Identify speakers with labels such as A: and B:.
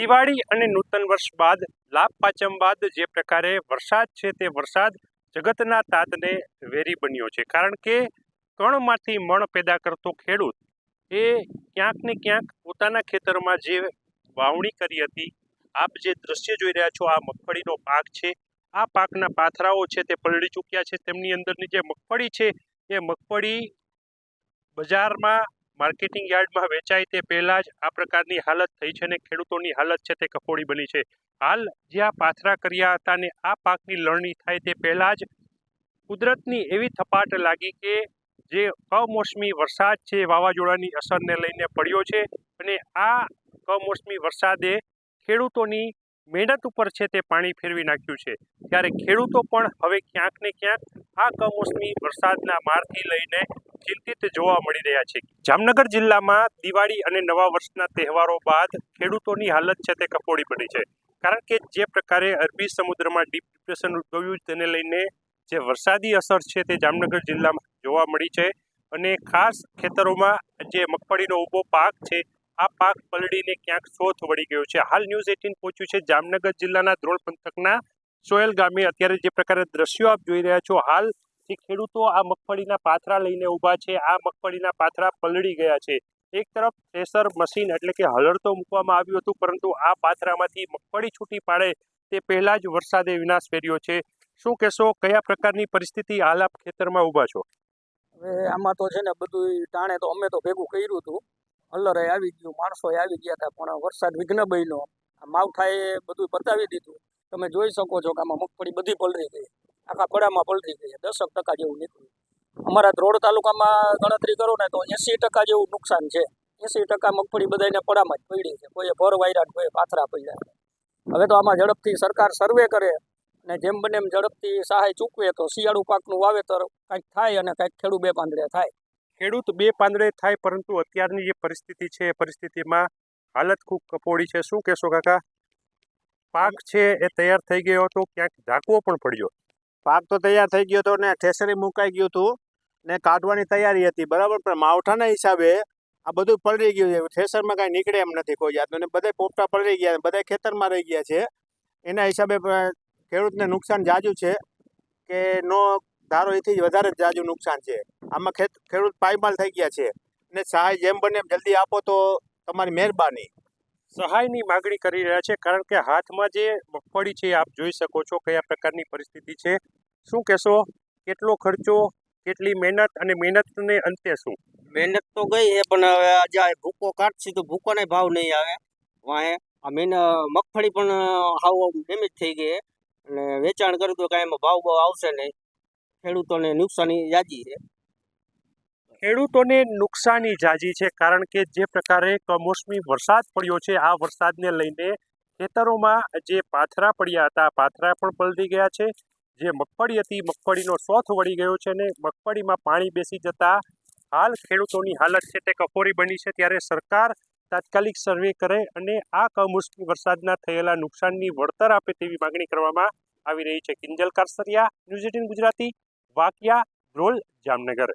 A: દિવાળી અને નૂતન વર્ષ બાદ, લાભ પાંચમ બાદ જે પ્રકારે વરસાદ છે તે વરસાદ જગતના તાતને વેરી બન્યો છે. કારણ કે કણમાંથી મણ પેદા કરતો ખેડૂત એ ક્યાંક ને ક્યાંક પોતાના ખેતરમાં જે વાવણી કરી હતી, આપ જે દ્રશ્ય જોઈ રહ્યા છો, આ મગફળીનો પાક છે, આ પાકના પાથરાઓ છે તે પલળી ચૂક્યા છે. તેમની અંદરની જે મગફળી છે, એ મગફળી બજારમાં માર્કેટિંગ યાર્ડમાં વેચાય તે પહેલાં જ આ પ્રકારની હાલત થઈ છે અને ખેડૂતોની હાલત છે તે કફોડી બની છે. હાલ જે આ પાથરા કર્યા હતા ને આ પાકની લણણી થાય તે પહેલાં જ કુદરતની એવી થપાટ લાગી કે જે કમોસમી વરસાદ છે વાવાઝોડાની અસરને લઈને પડ્યો છે અને આ કમોસમી વરસાદે ખેડૂતોની મહેનત ઉપર છે તે પાણી ફેરવી નાખ્યું છે. ત્યારે ખેડૂતો પણ હવે ક્યાંક ને ક્યાંક આ કમોસમી વરસાદના મારથી લઈને ચિંતિત જોવા મળી રહ્યા છે. જામનગર જિલ્લામાં દિવાળી અને નવા વર્ષના તહેવારો બાદ ખેડૂતોની હાલત છે તે કફોડી પડી છે. કારણ કે જે પ્રકારે અરબી સમુદ્રમાં ડીપ ડિપ્રેશન ઉદ્ભવ્યું તેને લઈને જે વરસાદી અસર છે તે જામનગર જિલ્લામાં જોવા મળી છે. અને ખાસ ખેતરોમાં જે મગફળીનો ઊભો પાક છે આ પાક પલળીને ક્યાંક શોથ વળી ગયો છે. હાલ ન્યૂઝ એટીન પહોંચ્યું છે જામનગર જિલ્લાના ધ્રોળ પંથકના સોયલ ગામે. અત્યારે જે પ્રકારે દ્રશ્યો આપ જોઈ રહ્યા છો, હાલ જે ખેડૂતો આ મગફળીના પાથરા લઈને ઊભા છે, આ મગફળીના પાથરા પલળી ગયા છે. એક તરફ થ્રેસર મશીન એટલે કે હલર તો મૂકવામાં આવ્યું હતું, પરંતુ આ પાથરામાંથી મગફળી છૂટી પાડે તે પહેલાં જ વરસાદે વિનાશ ફેર્યો છે. શું કહેશો, કયા પ્રકારની પરિસ્થિતિ હાલ આપ ખેતરમાં ઊભા છો?
B: હવે આમાં તો છે ને બધું ટાણે તો અમે તો ભેગું કર્યું હતું. હલરે આવી ગયું માણસો આવી ગયા હતા પણ વરસાદ વિઘ્ન બન્યો. માવઠાએ બધું પતાવી દીધું. તમે જોઈ શકો છો કે આમાં મગફળી બધી પલરી ગઈ. આખા પડામાં પલળી ગઈ. દસક ટકા જેવું નીકળ્યું. અમારા ધ્રોડ તાલુકામાં ગણતરી કરો ને તો એંસી ટકા જેવું નુકસાન છે. એંસી ટકા મગફળી બધાને પડામાં જ પડી છે. કોઈએ ભર વાયરા કોઈએ પાથરા પડ્યા. હવે તો આમાં ઝડપથી સરકાર સર્વે કરે અને જેમ બને એમ ઝડપથી સહાય ચૂકવે તો શિયાળુ પાકનું વાવેતર કાંઈક થાય અને કાંઈક ખેડૂ બે પાંદડે થાય.
A: ખેડૂત બે પાંદડે થાય પરંતુ અત્યારની જે પરિસ્થિતિ છે, એ પરિસ્થિતિમાં હાલત ખૂબ કપોડી છે. શું કહેશો કાકા? પાક છે એ તૈયાર થઈ ગયો હતો, ક્યાંક ઢાંકવો પણ પડ્યો.
C: પાક તો તૈયાર થઈ ગયો હતો ને ઠેસરી મુકાઈ ગયું હતું ને કાઢવાની તૈયારી હતી, બરાબર? પણ માવઠાના હિસાબે આ બધું પલળી ગયું છે. ઠેસરમાં કાંઈ નીકળે એમ નથી કોઈ જાતનું. ને બધા પોપટા પલળી ગયા બધા ખેતરમાં રહી ગયા છે. એના હિસાબે ખેડૂતને નુકસાન જાજુ છે કે નો ધારો એથી જ વધારે જાજુ નુકસાન છે. આમાં ખેત ખેડૂત પાયમાલ થઈ ગયા છે. ને સહાય જેમ બને એમ જલ્દી આપો તો તમારી મહેરબાની.
A: સહાયની માગણી કરી રહ્યા છે કારણ કે હાથમાં જે મગફળી છે એ આપ જોઈ શકો છો કયા પ્રકારની પરિસ્થિતિ છે. શું કહેશો? કેટલો ખર્ચો? કેટલી મહેનત અને મહેનતને અંતે શું?
B: મહેનત તો ગઈ છે પણ હવે આજે ભૂકો કાઢશે તો ભૂકોને ભાવ નહીં આવે. વાંહે આ મેન મગફળી પણ હાવ ડેમેજ થઈ ગઈ અને વેચાણ કર્યું તો કાંઈ એમાં ભાવ ભાવ આવશે નહીં. ખેડૂતોને નુકસાની યાદી છે.
A: ખેડૂતોને નુકસાની જાજી છે કારણ કે જે પ્રકારે કમોસમી વરસાદ પડ્યો છે, આ વરસાદને લઈને ખેતરોમાં જે પાથરા પડ્યા હતા, પાથરા પણ પલટી ગયા છે. જે મગફળી હતી, મગફળીનો સોથ વળી ગયો છે અને મગફળીમાં પાણી બેસી જતા હાલ ખેડૂતોની હાલત છે તે કફોરી બની છે. ત્યારે સરકાર તાત્કાલિક સર્વે કરે અને આ કમોસમી વરસાદના થયેલા નુકસાનની વળતર આપે તેવી માગણી કરવામાં આવી રહી છે. Kinjal Karsariya, news eighteen Gujarati, Vakiya Rol Jamnagar.